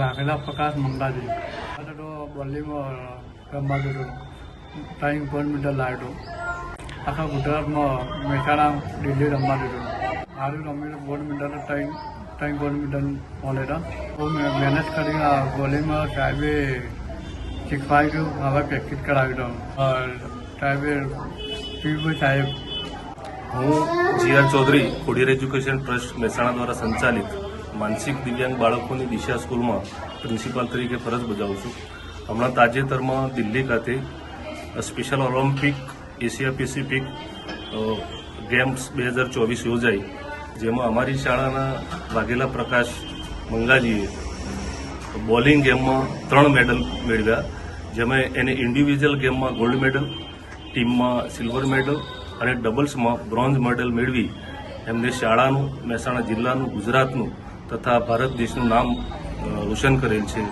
રાખેલા પ્રકાશ મંગાજી આજે તો બોલીમાં રમવા જતો ટાઈમ પર મીટર લાવ્યો આખા ગુજરાતમાં મહેસાણા, દિલ્હી રમવા જતો મારું રમેલું ગોલ્ડ મેડલ ટાઈમ ત્રણ ગોલ્ડ મેડલ મળેલા બહુ મહેનત કરીને આ બોલીમાં સાહેબે શીખવાડ્યું, હવે પ્રેક્ટિસ કરાવી દઉં. સાહેબે પીવું સાહેબ. હું GR Chaudhari, Kodiyar education trust Mehsana દ્વારા સંચાલિત માનસિક દિવ્યાંગ બાળકોની દિશા સ્કૂલમાં પ્રિન્સિપાલ તરીકે ફરજ બજાવું છું. હમણાં તાજેતરમાં દિલ્હી ખાતે special Olympic, Asia Pacific games બે હજાર ચોવીસ યોજાઈ. જેમાં અમારી શાળાના વાઘેલા પ્રકાશ મંગાજીએ બોલિંગ ગેમમાં ત્રણ મેડલ મેળવ્યા. જેમાં એને ઇન્ડિવિજ્યુઅલ ગેમમાં ગોલ્ડ મેડલ, ટીમમાં સિલ્વર મેડલ અને ડબલ્સમાં બ્રોન્ઝ મેડલ મેળવી. એમને શાળાનું, મહેસાણા જિલ્લાનું, ગુજરાતનું તથા ભારત દેશનું નામ રોશન કરેલ છે.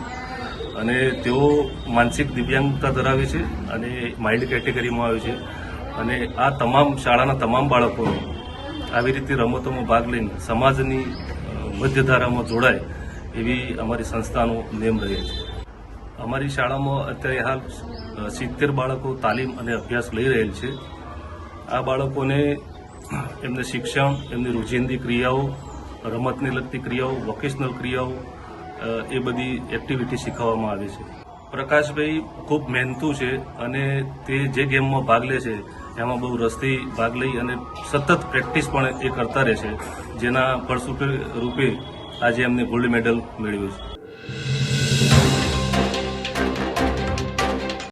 અને તેઓ માનસિક દિવ્યાંગતા ધરાવે છે અને માઇલ્ડ કેટેગરીમાં આવે છે. અને આ તમામ શાળાના તમામ બાળકોને આવી રીતે રમતોમાં ભાગ લઈને સમાજની મધ્યધારામાં જોડાય એવી અમારી સંસ્થાનો નેમ રહે છે. અમારી શાળામાં અત્યારે હાલ સિત્તેર બાળકો તાલીમ અને અભ્યાસ લઈ રહેલ છે. આ બાળકોને એમને શિક્ષણ, એમની રોજિંદી ક્રિયાઓ રમતને લગતી ક્રિયાઓ વોકેશનલ ક્રિયાઓ એ બધી એક્ટિવિટી શીખવવામાં આવે છે. પ્રકાશભાઈ ખૂબ મહેનતુ છે અને તે જે ગેમમાં ભાગ લે છે, એમાં બહુ રસથી ભાગ લઈ અને સતત પ્રેક્ટિસ પણ એ કરતા રહે છે, જેના ફળસ્વરૂપે રૂપે આજે એમને ગોલ્ડ મેડલ મેળવ્યો છે.